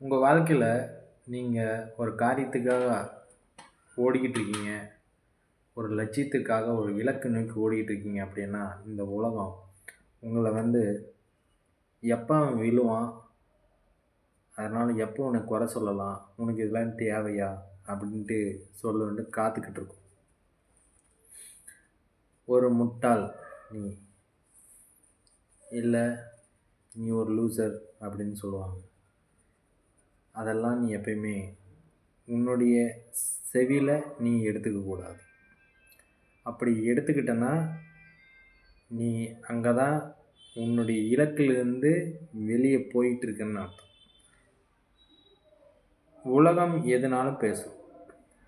உங்கள் வாழ்க்கையில் நீங்கள் ஒரு காரியத்துக்காக ஓடிக்கிட்டு இருக்கீங்க ஒரு லட்சியத்துக்காக ஒரு இலக்கு நோக்கி ஓடிக்கிட்டு இருக்கீங்க அப்படின்னா இந்த உலகம் உங்களை வந்து எப்போ அவன் விழுவான். அதனால் எப்போ உனக்கு குறை சொல்லலாம். உனக்கு இதெல்லாம் தேவையா? அப்படின்ட்டு சொல்லுன்ட்டு காத்துக்கிட்டு இருக்கும். ஒரு முட்டாள் நீ. இல்லை நீ ஒரு லூசர் அப்படின்னு சொல்லுவாங்க. அதெல்லாம் நீ எப்பயுமே உன்னுடைய செவியில் நீ எடுத்துக்கக்கூடாது அப்படி எடுத்துக்கிட்டனா நீ அங்கே தான் உன்னுடைய இலக்கிலிருந்து வெளியே போயிட்டுருக்குன்னு அர்த்தம். உலகம் எதுனாலும் பேசும்.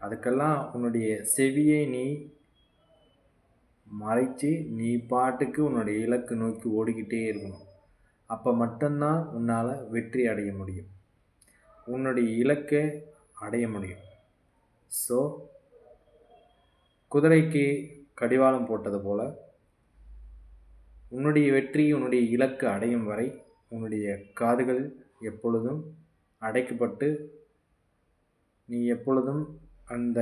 அதுக்கெல்லாம் உன்னுடைய செவியை நீ மறைச்சி நீ பாட்டுக்கு உன்னுடைய இலக்கு நோக்கி ஓடிக்கிட்டே இருக்கணும். அப்போ மட்டும்தான் உன்னால் வெற்றி அடைய முடியும். உன்னுடைய இலக்கை அடைய முடியும். ஸோ குதிரைக்கு கடிவாளம் போட்டது போல் உன்னுடைய வெற்றி உன்னுடைய இலக்கு அடையும் வரை உன்னுடைய காதுகள் எப்பொழுதும் அடைக்கப்பட்டு நீ எப்பொழுதும் அந்த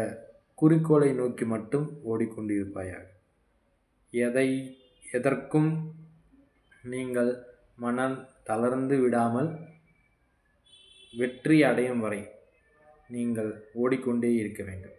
குறிக்கோளை நோக்கி மட்டும் ஓடிக்கொண்டிருப்பாயாக. எதை எதற்கும் நீங்கள் மனம் தளர்ந்து விடாமல் வெற்றி அடையும் வரை நீங்கள் ஓடிக்கொண்டே இருக்க வேண்டும்.